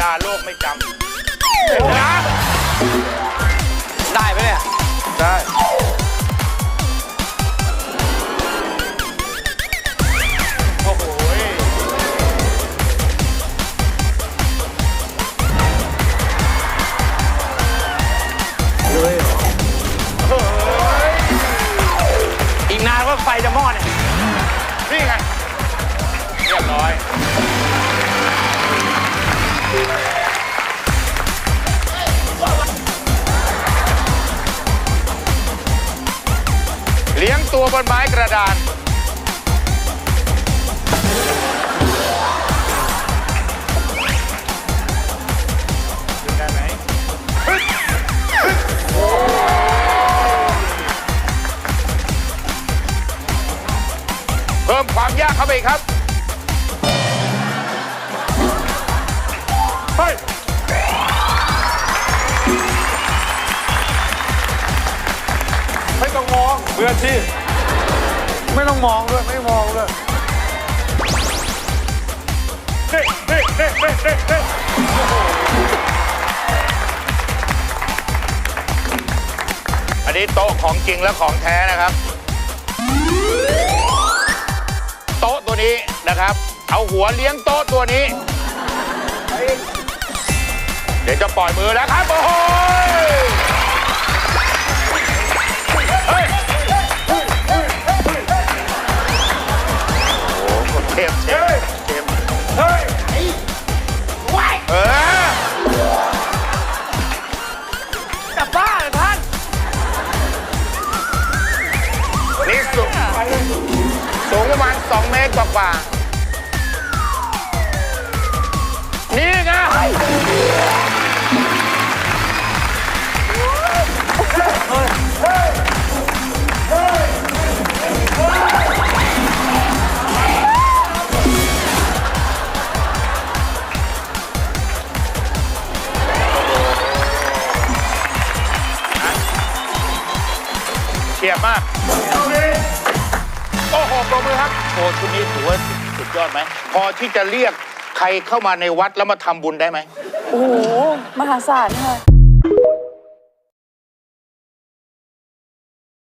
ดาโลกไม่จำเห็นนะ ตัวบนไม้กระดาน เพิ่มความยากเข้าไปอีกครับ เฮ้ย ไม่ต้องมอง เพื่อนที่ ไม่ต้องมองด้วย ไม่มองด้วยเฮ้เฮ้เฮ้เฮ้เฮ้เฮ้ยอันนี้โต๊ะของจริงและของแท้นะครับ โต๊ะตัวนี้นะครับ เอาหัวเลี้ยงโต๊ะตัวนี้ เดี๋ยวจะปล่อยมือแล้วครับโอ้โห 2 เมตรกว่าๆนี่ไงเฉียบมาก โอ้โหปรบมือครับ โอ้ชุดนี้ถือว่าสุดยอดไหม พอที่จะเรียกใครเข้ามาในวัดแล้วมาทำบุญได้ไหม โอ้โห มหาศาลค่ะ